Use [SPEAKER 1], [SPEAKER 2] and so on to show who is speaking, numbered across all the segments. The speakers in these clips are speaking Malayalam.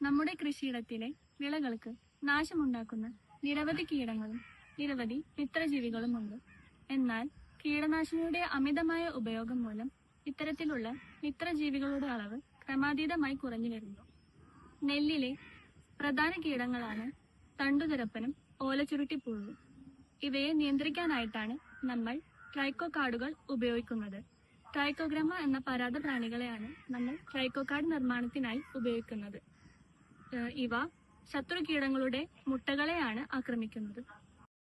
[SPEAKER 1] നിലത്തിലെ വിളകൾക്ക് നാശമുണ്ടാക്കുന്ന നിരവധി കീടങ്ങളും നിരവധി മിത്രജീവികളുമുണ്ട്. എന്നാൽ കീടനാശിനിയുടെ അമിതമായ ഉപയോഗം മൂലം ഇത്തരത്തിലുള്ള മിത്രജീവികളുടെ അളവ് ക്രമാതീതമായി കുറഞ്ഞു വരുന്നു. നെല്ലിലെ പ്രധാന കീടങ്ങളാണ് തണ്ടുതിരപ്പനും ഓലച്ചുരുട്ടിപ്പുഴുവും ഇവയെ നിയന്ത്രിക്കാനായിട്ടാണ് നമ്മൾ ട്രൈക്കോ കാർഡുകൾ ഉപയോഗിക്കുന്നത്. ട്രൈക്കോഗ്രമ എന്ന പരാത പ്രാണികളെയാണ് നമ്മൾ ട്രൈക്കോ കാർഡ് നിർമ്മാണത്തിനായി ഉപയോഗിക്കുന്നത്. ഇവ ശത്രു കീടങ്ങളുടെ മുട്ടകളെയാണ് ആക്രമിക്കുന്നത്.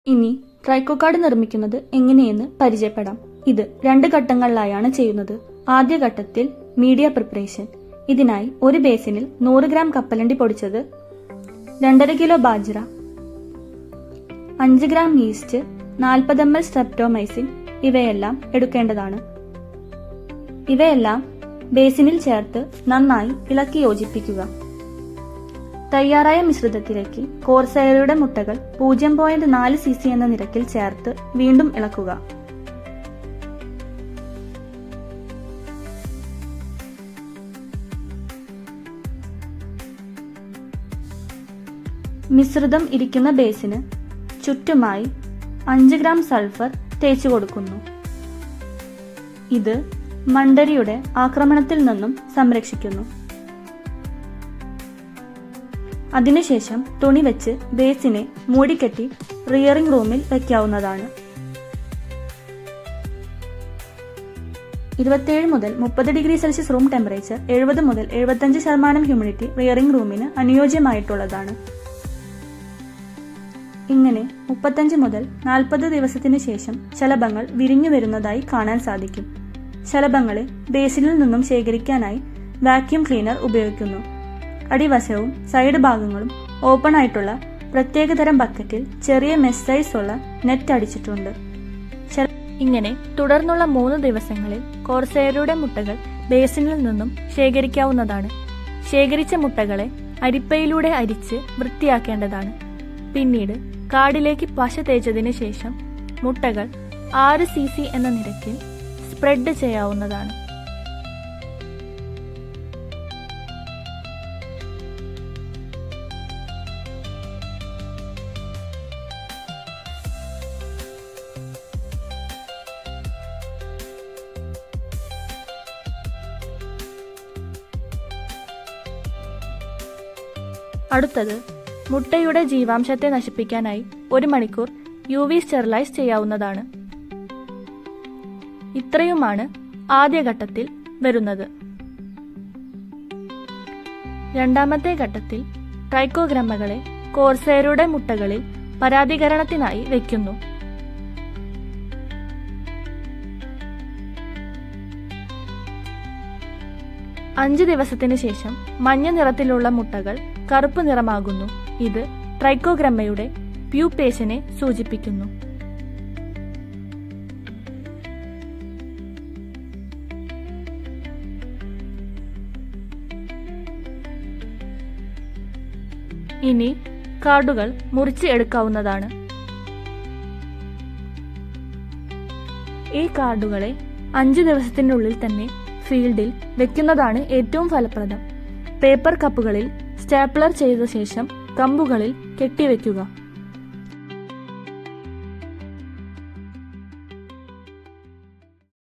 [SPEAKER 2] ഇനി ട്രൈക്കോകാർഡ് നിർമ്മിക്കുന്നത് എങ്ങനെയെന്ന് പരിചയപ്പെടാം. ഇത് രണ്ട് ഘട്ടങ്ങളിലായാണ് ചെയ്യുന്നത്. ആദ്യ ഘട്ടത്തിൽ മീഡിയ പ്രിപ്പറേഷൻ. ഇതിനായി ഒരു ബേസിനിൽ നൂറ് ഗ്രാം കപ്പലണ്ടി പൊടിച്ചത് രണ്ടര കിലോ ബാജ്ര അഞ്ച് ഗ്രാം ഈസ്റ്റ് നാൽപ്പത് എം എൽ സ്ട്രെപ്റ്റോമൈസിൻ ഇവയെല്ലാം എടുക്കേണ്ടതാണ്. ഇവയെല്ലാം ബേസിനിൽ ചേർത്ത് നന്നായി ഇളക്കി യോജിപ്പിക്കുക. തയ്യാറായ മിശ്രിതത്തിലേക്ക് കോർസയറയുടെ മുട്ടകൾ പൂജ്യം പോയിന്റ് നാല് സി സി എന്ന നിരക്കിൽ ചേർത്ത് വീണ്ടും ഇളക്കുക. മിശ്രിതം ഇരിക്കുന്ന ബേസിന് ചുറ്റുമായി അഞ്ച് ഗ്രാം സൾഫർ തേച്ചു കൊടുക്കുന്നു. ഇത് മണ്ടരിയുടെ ആക്രമണത്തിൽ നിന്നും സംരക്ഷിക്കുന്നു. അതിനുശേഷം തുണി വെച്ച് ബേസിനെ മൂടിക്കെട്ടി റിയറിംഗ് റൂമിൽ വയ്ക്കാവുന്നതാണ് ഇരുപത്തിയേഴ് മുതൽ മുപ്പത് ഡിഗ്രി സെൽഷ്യസ് റൂം ടെമ്പറേച്ചർ എഴുപത് മുതൽ എഴുപത്തഞ്ച് ശതമാനം ഹ്യൂമിഡിറ്റി റിയറിംഗ് റൂമിന് അനുയോജ്യമായിട്ടുള്ളതാണ്. ഇങ്ങനെ മുപ്പത്തഞ്ച് മുതൽ നാൽപ്പത് ദിവസത്തിന് ശേഷം ശലഭങ്ങൾ വിരിഞ്ഞു വരുന്നതായി കാണാൻ സാധിക്കും. ശലഭങ്ങളെ ബേസിനിൽ നിന്നും ശേഖരിക്കാനായി വാക്യൂം ക്ലീനർ ഉപയോഗിക്കുന്നു. അടിവശവും സൈഡ് ഭാഗങ്ങളും ഓപ്പൺ ആയിട്ടുള്ള പ്രത്യേകതരം ബക്കറ്റിൽ ചെറിയ മെസ് സൈസ് ഉള്ള നെറ്റ് അടിച്ചിട്ടുണ്ട്. ഇങ്ങനെ തുടർന്നുള്ള മൂന്ന് ദിവസങ്ങളിൽ കോർസേരയുടെ മുട്ടകൾ ബേസിനിൽ നിന്നും ശേഖരിക്കാവുന്നതാണ്. ശേഖരിച്ച മുട്ടകളെ അരിപ്പയിലൂടെ അരിച്ച് വൃത്തിയാക്കേണ്ടതാണ്. പിന്നീട് കാടിലേക്ക് പശ തേച്ചതിന് ശേഷം മുട്ടകൾ ആറ് സി സി എന്ന നിരക്കിൽ സ്പ്രെഡ് ചെയ്യാവുന്നതാണ്. അടുത്തത് മുട്ടയുടെ ജീവാംശത്തെ നശിപ്പിക്കാനായി ഒരു മണിക്കൂർ യു വി സ്റ്റെറിലൈസ് ചെയ്യാവുന്നതാണ്. ഇത്രയുമാണ് ആദ്യഘട്ടത്തിൽ വരുന്നത്. രണ്ടാമത്തെ ഘട്ടത്തിൽ ട്രൈക്കോഗ്രമ്മകളെ കോർസേരുടെ മുട്ടകളിൽ പരാതികരണത്തിനായി വയ്ക്കുന്നു അഞ്ച് ദിവസത്തിന് ശേഷം മഞ്ഞ നിറത്തിലുള്ള മുട്ടകൾ കറുപ്പ് നിറമാകുന്നു. ഇത് ട്രൈക്കോഗ്രമ്മയുടെ പ്യൂപ്പേഷനെ സൂചിപ്പിക്കുന്നു. ഇനി കാർഡുകൾ മുറിച്ച് എടുക്കാവുന്നതാണ്. ഈ കാർഡുകളെ അഞ്ച് ദിവസത്തിനുള്ളിൽ തന്നെ ഫീൽഡിൽ വെക്കുന്നതാണ് ഏറ്റവും ഫലപ്രദം. പേപ്പർ കപ്പുകളിൽ സ്റ്റാപ്ലർ ചെയ്ത ശേഷം കമ്പുകളിൽ കെട്ടിവെക്കുക.